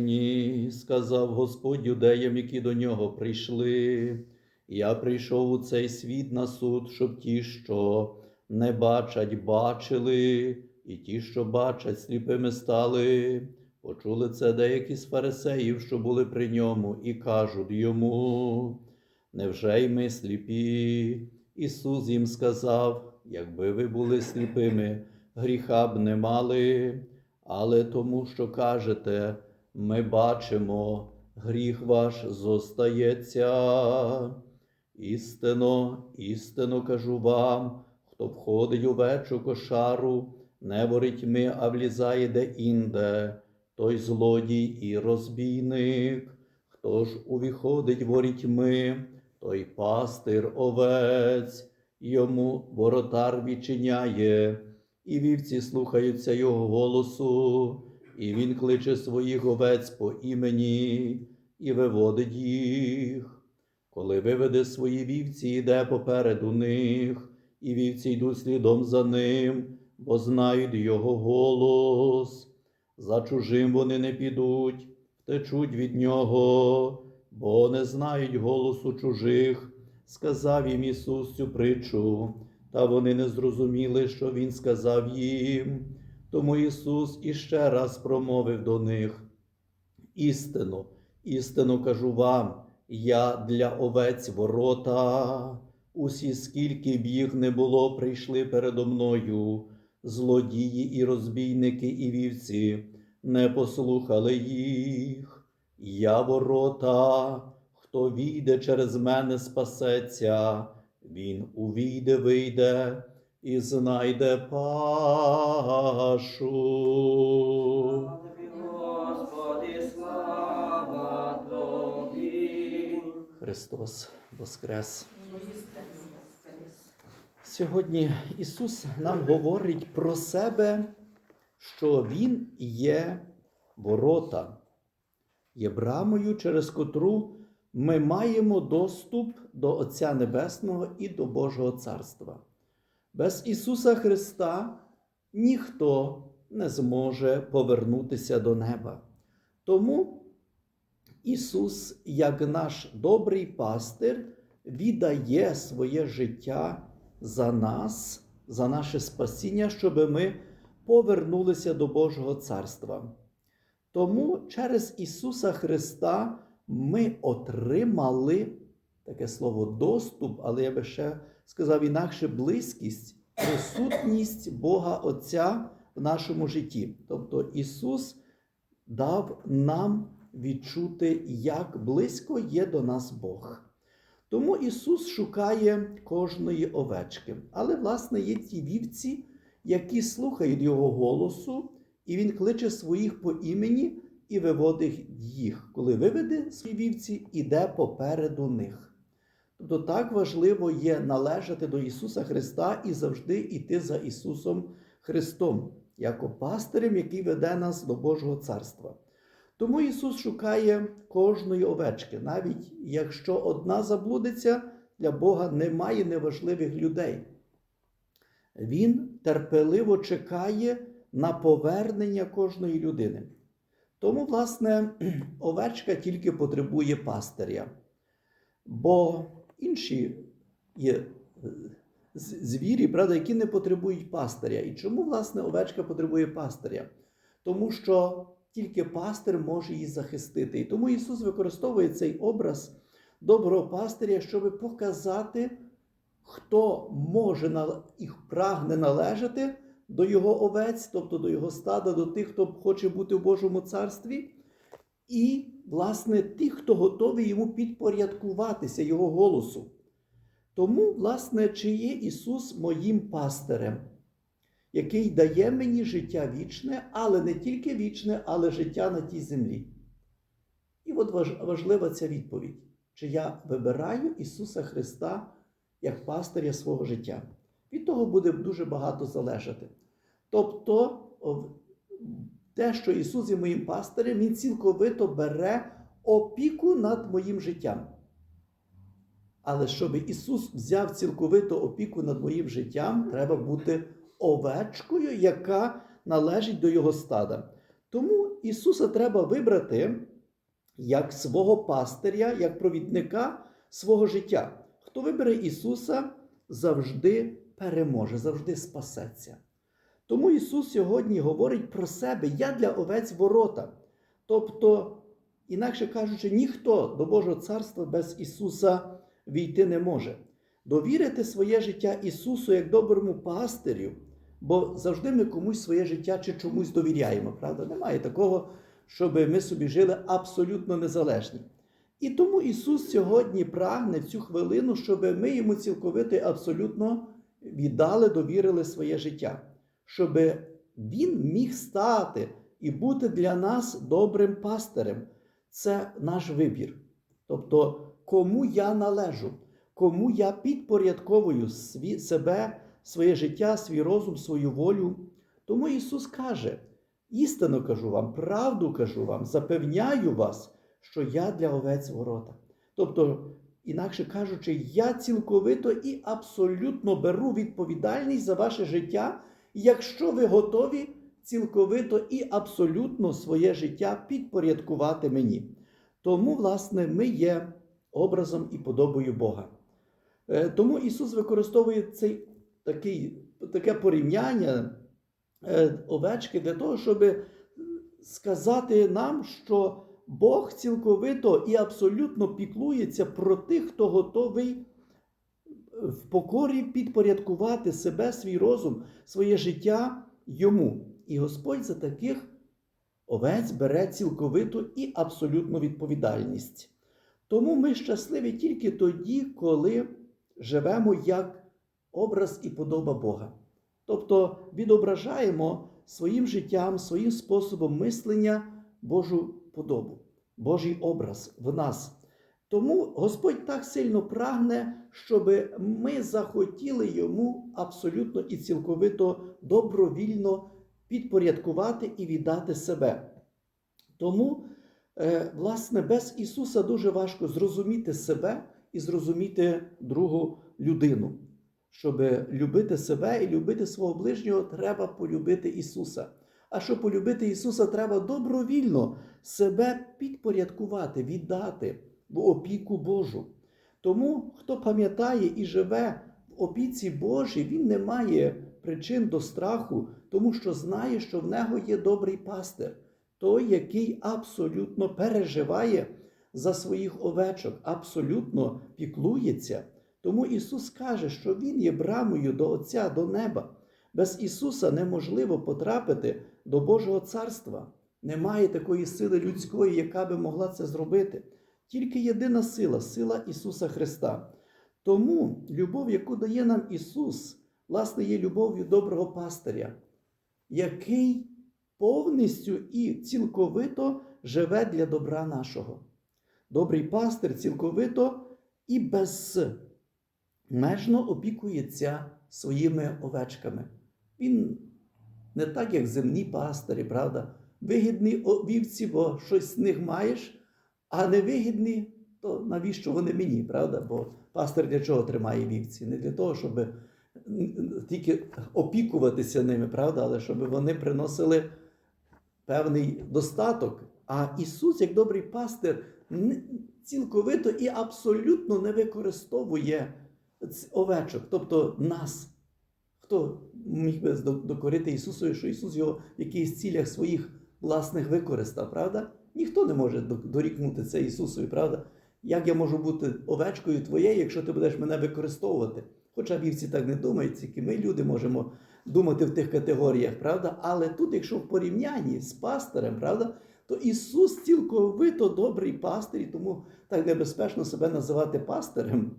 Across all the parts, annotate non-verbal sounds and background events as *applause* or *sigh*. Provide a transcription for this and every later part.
Ні, сказав Господь юдеям, які до нього прийшли. Я прийшов у цей світ на суд, щоб ті, що не бачать, бачили, і ті, що бачать, сліпими стали. Почули це деякі з фарисеїв, що були при ньому, і кажуть йому, невже й ми сліпі? Ісус їм сказав, якби ви були сліпими, гріха б не мали, але тому, що кажете, ми бачимо, гріх ваш зостається. Істинно, істинно кажу вам, хто входить у вечу кошару, не ворітьми, а влізає де-інде, той злодій і розбійник. Хто ж увіходить ворітьми, той пастир овець, йому воротар відчиняє, і вівці слухаються його голосу, і він кличе своїх овець по імені і виводить їх. Коли виведе свої вівці, йде попереду них, і вівці йдуть слідом за ним, бо знають його голос. За чужим вони не підуть, втечуть від нього, бо не знають голосу чужих, сказав їм Ісус цю притчу, та вони не зрозуміли, що Він сказав їм. Тому Ісус іще раз промовив до них: Істину, істину кажу вам, я для овець ворота. Усі, скільки б їх не було, прийшли передо мною, злодії і розбійники, і вівці, не послухали їх. Я ворота, хто війде через мене, спасеться, він увійде, вийде і знайде пашу. Господи, слава тобі. Христос Воскрес! Сьогодні Ісус нам говорить про себе, що Він є ворота, є брамою, через котру ми маємо доступ до Отця Небесного і до Божого Царства. Без Ісуса Христа ніхто не зможе повернутися до неба. Тому Ісус, як наш добрий пастир, віддає своє життя за нас, за наше спасіння, щоб ми повернулися до Божого Царства. Тому через Ісуса Христа ми отримали таке слово доступ, але я би ще сказав інакше близькість, присутність Бога Отця в нашому житті. Тобто Ісус дав нам відчути, як близько є до нас Бог. Тому Ісус шукає кожної овечки. Але, власне, є ті вівці, які слухають Його голосу, і Він кличе своїх по імені і виводить їх. Коли виведе свої вівці, іде попереду них. Тобто так важливо є належати до Ісуса Христа і завжди йти за Ісусом Христом, як пастирем, який веде нас до Божого Царства. Тому Ісус шукає кожної овечки, навіть якщо одна заблудиться, для Бога немає неважливих людей. Він терпеливо чекає на повернення кожної людини. Тому, власне, *clears throat* овечка тільки потребує пастиря. Бо інші є е, звірі, правда, які не потребують пастиря. І чому, власне, овечка потребує пастиря? Тому що тільки пастир може її захистити. І тому Ісус використовує цей образ доброго пастиря, щоб показати, хто може і прагне належати до його овець, тобто до його стада, до тих, хто хоче бути в Божому царстві, і, власне, тих, хто готовий йому підпорядкуватися Його голосу. Тому, власне, чи є Ісус моїм пастирем, який дає мені життя вічне, але не тільки вічне, але життя на тій землі. І от важлива ця відповідь: чи я вибираю Ісуса Христа як пастиря свого життя? Від того буде дуже багато залежати. Тобто, те, що Ісус є моїм пастирем, Він цілковито бере опіку над моїм життям. Але щоб Ісус взяв цілковиту опіку над моїм життям, треба бути овечкою, яка належить до Його стада. Тому Ісуса треба вибрати як свого пастиря, як провідника свого життя. Хто вибере Ісуса, завжди переможе, завжди спасеться. Тому Ісус сьогодні говорить про себе: я для овець ворота. Тобто, інакше кажучи, ніхто до Божого царства без Ісуса війти не може. Довірити своє життя Ісусу як доброму пастирю, бо завжди ми комусь своє життя чи чомусь довіряємо, правда? Немає такого, щоб ми собі жили абсолютно незалежні. І тому Ісус сьогодні прагне в цю хвилину, щоб ми йому цілковито і абсолютно віддали, довірили своє життя, щоб Він міг стати і бути для нас добрим пастирем. Це наш вибір. Тобто, кому я належу, кому я підпорядковую сві, себе, своє життя, свій розум, свою волю. Тому Ісус каже: істинно кажу вам, правду кажу вам, запевняю вас, що я для овець ворота. Тобто, інакше кажучи, я цілковито і абсолютно беру відповідальність за ваше життя, якщо ви готові цілковито і абсолютно своє життя підпорядкувати мені. Тому, власне, ми є образом і подобою Бога. Е, Тому Ісус використовує цей такий, таке порівняння е, овечки для того, щоб сказати нам, що Бог цілковито і абсолютно піклується про тих, хто готовий в покорі підпорядкувати себе, свій розум, своє життя йому. І Господь за таких овець бере цілковиту і абсолютну відповідальність. Тому ми щасливі тільки тоді, коли живемо як образ і подоба Бога. Тобто відображаємо своїм життям, своїм способом мислення Божу подобу, Божий образ в нас. Тому Господь так сильно прагне, щоб ми захотіли йому абсолютно і цілковито добровільно підпорядкувати і віддати себе. Тому, е, власне, без Ісуса дуже важко зрозуміти себе і зрозуміти другу людину. Щоб любити себе і любити свого ближнього, треба полюбити Ісуса. А щоб полюбити Ісуса, треба добровільно себе підпорядкувати, віддати в опіку Божу. Тому, хто пам'ятає і живе в опіці Божій, він не має причин до страху, тому що знає, що в нього є добрий пастир, той, який абсолютно переживає за своїх овечок, абсолютно піклується. Тому Ісус каже, що Він є брамою до Отця, до неба. Без Ісуса неможливо потрапити до Божого царства. Немає такої сили людської, яка би могла це зробити. Тільки єдина сила сила Ісуса Христа. Тому любов, яку дає нам Ісус, власне, є любов'ю доброго пастиря, який повністю і цілковито живе для добра нашого. Добрий пастир цілковито і безмежно опікується своїми овечками. Він не так, як земні пастирі, правда? Вигідні вівці, бо щось з них маєш, а невигідні, то навіщо вони мені, правда? Бо пастир для чого тримає вівці? Не для того, щоб тільки опікуватися ними, правда, але щоб вони приносили певний достаток. А Ісус, як добрий пастир, цілковито і абсолютно не використовує овечок, тобто нас. Хто міг би докорити Ісусу, що Ісус його в якихось цілях своїх власних використав, правда? Ніхто не може дорікнути це Ісусові, правда? Як я можу бути овечкою твоєю, якщо ти будеш мене використовувати? Хоча вівці так не думають, тільки ми люди можемо думати в тих категоріях, правда? Але тут, якщо в порівнянні з пастирем, правда, то Ісус цілковито добрий пастир, і тому так небезпечно себе називати пастирем.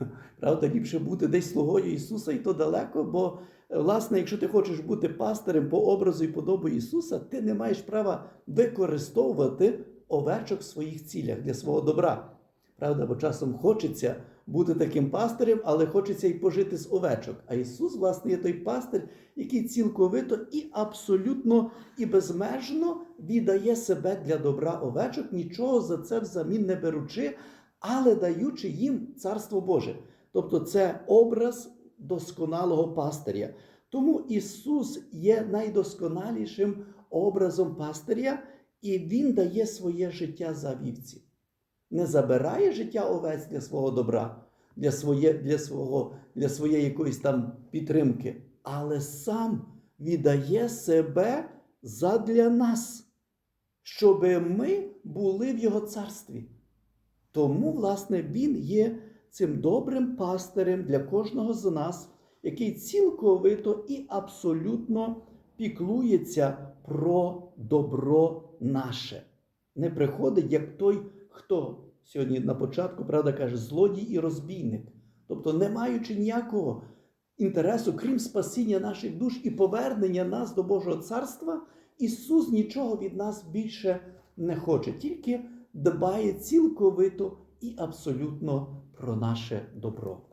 *laughs* Правда, ліпше бути десь слугою Ісуса, і то далеко, бо, власне, якщо ти хочеш бути пастирем по образу і подобу Ісуса, ти не маєш права використовувати овечок в своїх цілях для свого добра. Правда, бо часом хочеться бути таким пастирем, але хочеться й пожити з овечок. А Ісус, власне, є той пастир, який цілковито і абсолютно і безмежно віддає себе для добра овечок, нічого за це взамін не беручи, але даючи їм Царство Боже. Тобто це образ досконалого пастиря. Тому Ісус є найдосконалішим образом пастиря, і він дає своє життя за вівці. Не забирає життя овець для свого добра, для, своє, для, свого, для своєї якоїсь там підтримки, але сам віддає себе задля нас, щоб ми були в Його царстві. Тому, власне, Він є цим добрим пастирем для кожного з нас, який цілковито і абсолютно піклується про добро наше. Не приходить як той, хто сьогодні на початку правда каже, злодій і розбійник. Тобто, не маючи ніякого інтересу, крім спасіння наших душ і повернення нас до Божого царства, Ісус нічого від нас більше не хоче, тільки дбає цілковито і абсолютно про наше добро.